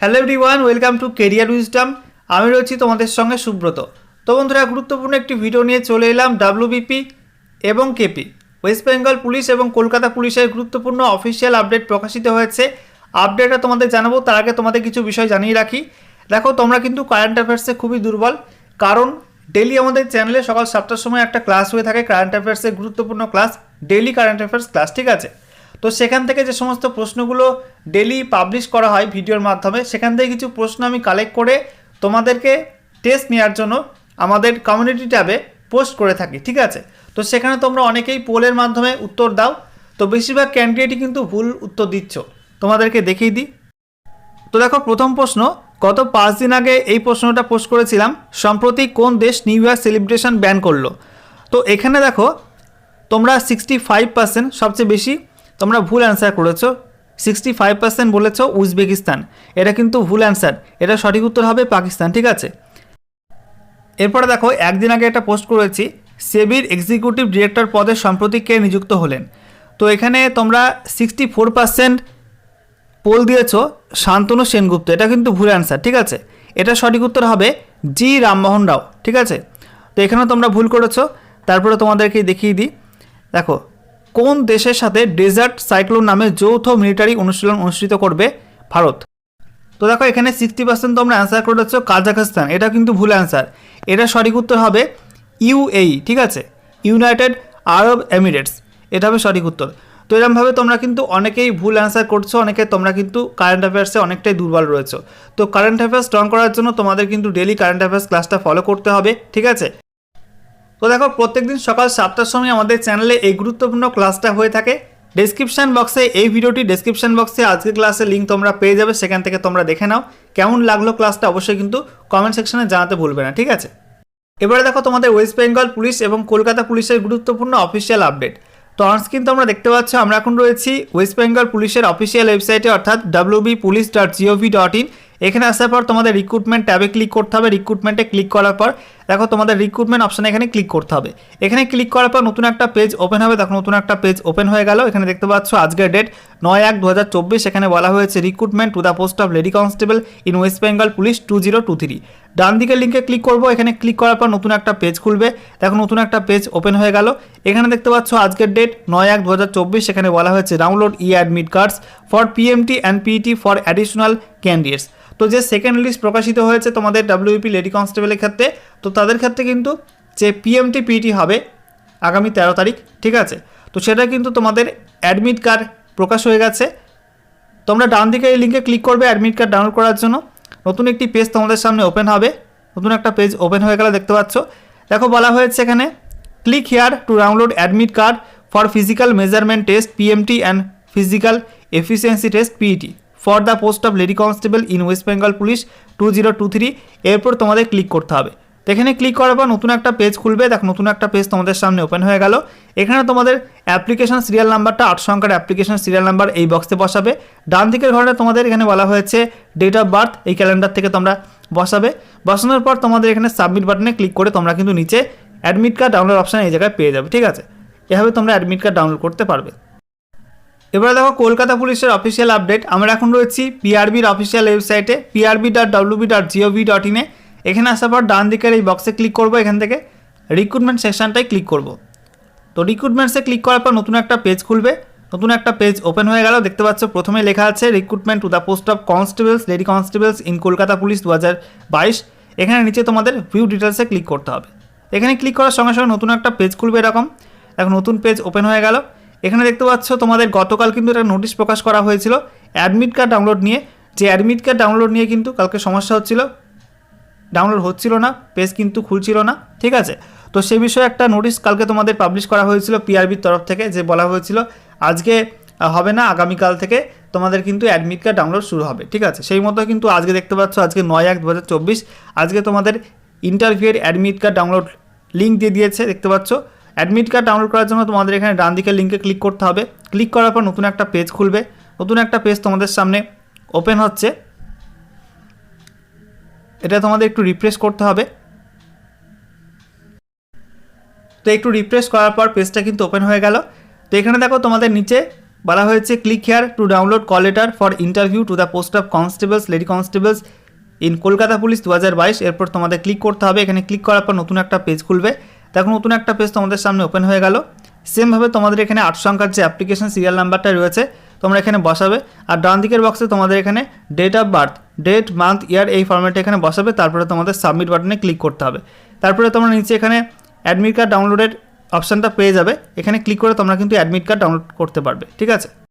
Hello everyone welcome to career wisdom আমি রয়েছি তোমাদের সঙ্গে সুব্রত। তো বন্ধুরা, গুরুত্বপূর্ণ একটি ভিডিও নিয়ে চলে এলাম ডাব্লিউবিপি এবং কেপি ওয়েস্ট বেঙ্গল পুলিশ এবং কলকাতা পুলিশের গুরুত্বপূর্ণ অফিসিয়াল আপডেট প্রকাশিত হয়েছে। আপডেটটা তোমাদের জানাব, তার আগে তোমাদের কিছু বিষয় জানিয়ে রাখি। দেখো, তোমরা কিন্তু কারেন্ট অ্যাফেয়ার্সে খুবই দুর্বল। কারণ ডেলি আমাদের চ্যানেলে সকাল সাতটার সময় একটা ক্লাস হয়ে থাকে কারেন্ট অ্যাফেয়ার্সের গুরুত্বপূর্ণ class daily current affairs class ঠিক আছে? তো সেখান থেকে যে সমস্ত প্রশ্নগুলো ডেলি পাবলিশ করা হয় ভিডিওর মাধ্যমে, সেখান থেকে কিছু প্রশ্ন আমি কালেক্ট করে তোমাদেরকে টেস্ট নেওয়ার জন্য আমাদের কমিউনিটি ট্যাবে পোস্ট করে থাকি, ঠিক আছে? তো সেখানে তোমরা অনেকেই পোলের মাধ্যমে উত্তর দাও। তো বেশিরভাগ ক্যান্ডিডেটই কিন্তু ভুল উত্তর দিচ্ছ। তোমাদেরকে দেখিয়ে দিই। তো দেখো, প্রথম প্রশ্ন, গত পাঁচ দিন আগে এই প্রশ্নটা পোস্ট করেছিলাম, সম্প্রতি কোন দেশ নিউ ইয়ার সেলিব্রেশন ব্যান করল? তো এখানে দেখো, তোমরা সিক্সটি ফাইভ পার্সেন্ট সবচেয়ে বেশি তোমরা ভুল অ্যান্সার করেছ। সিক্সটি ফাইভ পার্সেন্ট বলেছ উজবেকিস্তান। এটা কিন্তু ভুল অ্যান্সার এটা সঠিক উত্তর হবে পাকিস্তান, ঠিক আছে? এরপরে দেখো, একদিন আগে একটা পোস্ট করেছি, সেবির এক্সিকিউটিভ ডিরেক্টর পদে সম্প্রতি কে নিযুক্ত হলেন। তো এখানে তোমরা সিক্সটি ফোর পার্সেন্ট পোল দিয়েছ শান্তনু সেনগুপ্ত। এটা কিন্তু ভুল অ্যান্সার ঠিক আছে? এটা সঠিক উত্তর হবে জি রামমোহন রাও, ঠিক আছে? তো এখানেও তোমরা ভুল করেছ। তারপরে তোমাদেরকে দেখিয়ে দিই। দেখো কোন দেশের সাথে ডেজার্ট সাইক্লোন নামে যৌথ মিলিটারি অনুশীলন অনুষ্ঠিত করবে ভারত? তো দেখো, এখানে সিক্সটি পার্সেন্ট তোমরা অ্যান্সার করেছ কাজাখস্তান। এটা কিন্তু ভুল অ্যান্সার এটা সঠিক উত্তর হবে ইউএই ঠিক আছে? United Arab Emirates. এটা হবে সঠিক উত্তর। তো এরকমভাবে তোমরা কিন্তু অনেকেই ভুল অ্যান্সার করছ, অনেকে তোমরা কিন্তু কারেন্ট অ্যাফেয়ার্সে অনেকটাই দুর্বল রয়েছে। তো কারেন্ট অ্যাফেয়ার্স স্ট্রং করার জন্য তোমাদের কিন্তু ডেলি কারেন্ট অ্যাফেয়ার্স ক্লাসটা ফলো করতে হবে, ঠিক আছে? তো দেখো, প্রত্যেকদিন সকাল সাতটার সময় আমাদের চ্যানেলে এই গুরুত্বপূর্ণ ক্লাসটা হয়ে থাকে। ডেসক্রিপশন বক্সে এই ভিডিওটি ডেসক্রিপশন বক্সে আজকের ক্লাসের লিঙ্ক তোমরা পেয়ে যাবে, সেখান থেকে তোমরা দেখে নাও। কেমন লাগল ক্লাসটা অবশ্যই কিন্তু কমেন্ট সেকশনে জানাতে ভুলবে না, ঠিক আছে? এবারে দেখো, তোমাদের ওয়েস্ট বেঙ্গল পুলিশ এবং কলকাতা পুলিশের গুরুত্বপূর্ণ অফিসিয়াল আপডেট তো অনস্ক্রিন তোমরা দেখতে পাচ্ছ, আমরা এখন রয়েছি ওয়েস্ট বেঙ্গল পুলিশের অফিসিয়াল ওয়েবসাইটে অর্থাৎ W B police dot G O V dot in এখানে আসার পর তোমাদের রিক্রুটমেন্ট ট্যাবে ক্লিক করতে হবে। রিক্রুটমেন্টে ক্লিক করার পর, দেখো তোমাদের রিক্রুটমেন্ট অপশানে এখানে ক্লিক করতে হবে। এখানে ক্লিক করার পর নতুন একটা পেজ ওপেন হবে। দেখো নতুন একটা পেজ ওপেন হয়ে গেল। এখানে দেখতে পাচ্ছ আজকের ডেট নয় এক দু এখানে বলা হয়েছে recruitment to the post of lady constable in West Bengal police two zero two three ডান দিকের লিঙ্কে ক্লিক করব। এখানে ক্লিক করার পর নতুন একটা পেজ খুলবে। দেখো নতুন একটা পেজ ওপেন হয়ে গেল। এখানে দেখতে পাচ্ছ আজকের ডেট নয় এক দু সেখানে বলা হয়েছে download e admit cards for P M T and P E T for additional candidates তো যে সেকেন্ড লিস্ট প্রকাশিত হয়েছে তোমাদের ডাব্লিউপি লেডি কনস্টেবলের ক্ষেত্রে, তো তাদের ক্ষেত্রে কিন্তু যে পিএমটি পিইটি হবে আগামী তেরো তারিখ, ঠিক আছে? তো সেটা কিন্তু তোমাদের অ্যাডমিট কার্ড প্রকাশ হয়ে গেছে। তোমরা ডান দিকে এই লিঙ্কে ক্লিক করবে অ্যাডমিট কার্ড ডাউনলোড করার জন্য। নতুন একটি পেজ তোমাদের সামনে ওপেন হবে। নতুন একটা পেজ ওপেন হয়ে গেলে দেখতে পাচ্ছ। দেখো বলা হয়েছে এখানে click here to download admit card for physical measurement test P M T and physical efficiency test P E T for the post of lady constable in West Bengal police two zero two three এরপর তোমাদের click করতে হবে। এখানে click করার পর নতুন একটা page খুলবে। দেখ, নতুন একটা পেজ তোমাদের সামনে ওপেন হয়ে গেল। এখানে তোমাদের অ্যাপ্লিকেশন সিরিয়াল নাম্বারটা আট সংখ্যার অ্যাপ্লিকেশন সিরিয়াল নাম্বার এই বক্সে বসাবে। ডান দিকের ঘরে তোমাদের এখানে বলা হয়েছে ডেট অফ বার্থ এই ক্যালেন্ডার থেকে তোমরা বসাবে। বসানোর পর তোমাদের এখানে সাবমিট বাটনে ক্লিক করে তোমরা কিন্তু নিচে অ্যাডমিট কার্ড ডাউনলোড অপশান এই জায়গায় পেয়ে যাবে। ঠিক আছে? এভাবে তোমরা অ্যাডমিট কার্ড ডাউনলোড করতে পারবে। এবারে দেখো কলকাতা পুলিশের অফিসিয়াল আপডেট আমরা এখন রয়েছি পিআরবির অফিসিয়াল ওয়েবসাইটে P R B dot W B dot G O V dot ইনে এখানে আসার পর ডান দিকের এই বক্সে ক্লিক করব, এখান থেকে রিক্রুটমেন্ট সেকশনটাই ক্লিক করব। তো রিক্রুটমেন্টসে ক্লিক করার পর নতুন একটা পেজ খুলবে। নতুন একটা পেজ ওপেন হয়ে গেল। দেখতে পাচ্ছ প্রথমে লেখা আছে recruitment to the post of constables lady constables in Kolkata police দু হাজার বাইশ। এখানে নিচে তোমাদের ভিউ ডিটেলসে ক্লিক করতে হবে। এখানে ক্লিক করার সঙ্গে সঙ্গে নতুন একটা পেজ খুলবে এরকম। এখন নতুন পেজ ওপেন হয়ে গেল। এখানে দেখতে পাচ্ছ তোমাদের গতকাল কিন্তু একটা নোটিশ প্রকাশ করা হয়েছিল। অ্যাডমিট কার্ড ডাউনলোড নিয়ে, যে অ্যাডমিট কার্ড ডাউনলোড নিয়ে কিন্তু কালকে সমস্যা হচ্ছিল। ডাউনলোড হচ্ছিল না, পেজ কিন্তু খুলছিল না, ঠিক আছে? তো সেই বিষয়ে একটা নোটিশ কালকে তোমাদের পাবলিশ করা হয়েছিল পিআরবির তরফ থেকে, যে বলা হয়েছিল, আজকে হবে না, আগামীকাল থেকে তোমাদের কিন্তু অ্যাডমিট কার্ড ডাউনলোড শুরু হবে, ঠিক আছে? সেই মতো কিন্তু আজকে দেখতে পাচ্ছ, আজকে নয় এক দু আজকে তোমাদের ইন্টারভিউয়ের অ্যাডমিট কার্ড ডাউনলোড লিঙ্ক দিয়ে দিয়েছে, দেখতে পাচ্ছ? অ্যাডমিট কার্ড ডাউনলোড করার জন্য তোমাদের এখানে ডান দিকের লিঙ্কে ক্লিক করতে হবে। ক্লিক করার পর নতুন একটা পেজ খুলবে। নতুন একটা পেজ তোমাদের সামনে ওপেন হচ্ছে। এটা তোমাদের একটু রিফ্রেশ করতে হবে। তো একটু রিফ্রেশ করার পর পেজটা কিন্তু ওপেন হয়ে গেল। তো এখানে দেখো তোমাদের নিচে বলা হয়েছে click here to download call letter for interview to the post of constables lady constables in Kolkata police দু হাজার বাইশ এরপর তোমাদের ক্লিক করতে হবে। এখানে ক্লিক করার পর নতুন একটা পেজ খুলবে। দেখো, নতুন একটা পেজ তোমাদের সামনে ওপেন হয়ে গেল। সেমভাবে তোমাদের এখানে আট সংখ্যার যে অ্যাপ্লিকেশন সিরিয়াল নাম্বারটা রয়েছে, তোমরা এখানে বসাবে। আর ডান দিকের বক্সে তোমাদের এখানে date of birth date month year এই ফর্ম্যাটে এখানে বসাবে। তারপরে তোমাদের সাবমিট বাটনে ক্লিক করতে হবে। তারপরে তোমরা নিচে এখানে অ্যাডমিট কার্ড ডাউনলোডের অপশানটা পেয়ে যাবে। এখানে ক্লিক করে তোমরা কিন্তু অ্যাডমিট কার্ড ডাউনলোড করতে পারবে। ঠিক আছে?